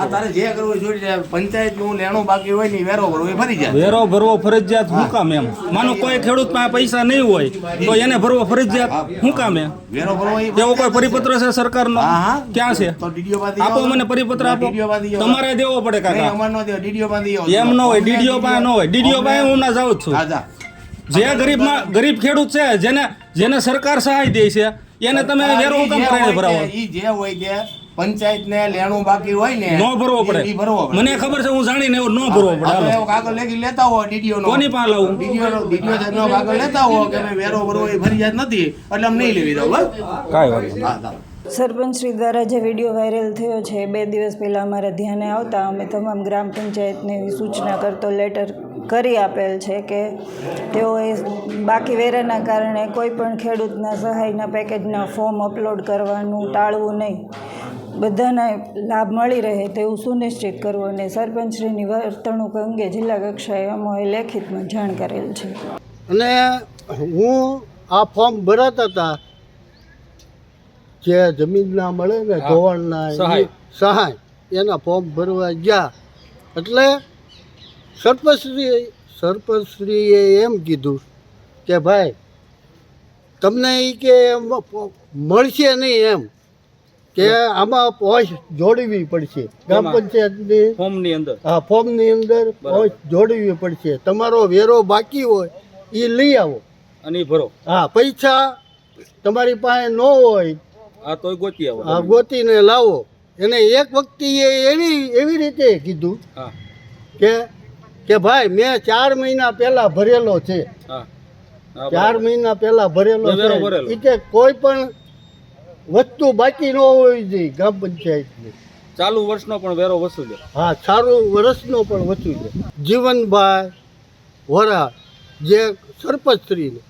આ તારે જે કરવું જોઈ લે. પંચાયતનું લેણું બાકી હોય ને વેરો ભરવો એ ભરી જાય. વેરો ભરવો ફરજિયાત શું કામ એમ? માનો કોઈ ખેડૂત પાસે પૈસા નહીં હોય તો એને ભરવો ફરજિયાત શું કામ એમ? વેરો ભરવો એવો કોઈ પરિપત્ર છે સરકારનો. ક્યાં છે? તો ડીડીઓ બાંધી આપો મને પરિપત્ર આપો. તમારે દેવો પડે કાકા. અમાર નો દેવો, ડીડીઓ બાંધી એમ ન હોય ડીડીઓ પાસે ન હોય. ડીડીઓ પાસે હું ના જાઉં જ. છું જે ગરીબ ગરીબ ખેડૂત છે જેને જેને સરકાર સહાય દે છે એને તમે વેરો હુકમ કરીને ભરાવો. ઈ જે હોય તે પંચાયત ને લેણું બાકી હોય ને ન ભરવો પડે. ભરવો પડે. મને ખબર છે હું જાણીને એવો ન ભરવો પડે. એવો કાગળ લેખી લેતા હો ડીડીઓ નો. કોની પાસે લાવું ડીડીઓ નો ડીડીઓ સાહેબનો કાગળ લેતા હો કે ભાઈ વેરો ભરવો એ ફરજિયાત નથી એટલે અમે નહીં લેવી દઉં બસ. કાંઈ વાત સરપંચ શ્રી દ્વારા જે વીડિયો વાયરલ થયો છે બે દિવસ પહેલાં અમારા ધ્યાને આવતા અમે તમામ ગ્રામ પંચાયતને સૂચના કરતો લેટર કરી આપેલ છે કે તેઓએ બાકી વેરાના કારણે કોઈ પણ ખેડૂતના સહાયના પેકેજના ફોર્મ અપલોડ કરવાનું ટાળવું નહીં. બધાને લાભ મળી રહે તેવું સુનિશ્ચિત કરવું અને સરપંચશ્રીની વર્તણૂક અંગે જિલ્લા કક્ષાએ અમોએ લેખિતમાં જાણ કરેલ છે. અને હું આ ફોર્મ ભરાતા હતા જે જમીનના મળે ને ધોવાણના સહાય. સહાય એના ફોર્મ ભરવા ગયા. એટલે સરપંચશ્રી સરપંચશ્રીએ એમ કીધું કે ભાઈ તમને એ કે એમ મળશે નહીં એમ. કે આમાં પોસ્ટ જોડવી પડશે. ગ્રામ? પંચાયતની ફોર્મની અંદર. આ ફોર્મની અંદર પોસ્ટ જોડવી પડશે. તમારો વેરો બાકી હોય એ લઈ આવો. અને ભરો. હા પૈસા તમારી પાસે ન હોય આ તો ગોતી આવો હા ગોતીને લાવો. એને એક વખતે એવી એવી રીતે કીધું કે કે ભાઈ મેં ચાર મહિના પહેલા ભરેલો છે. હા. હા, ચાર મહિના પહેલા ભરેલો છે. કે કોઈ પણ વસ્તુ બાકી ન હોવી જોઈએ ગ્રામ પંચાયતની. ચાલુ વર્ષનો પણ વેરો વસૂલ્યો હા સારું વર્ષનો પણ છે જીવનભાઈ વરા જે સરપંચશ્રીને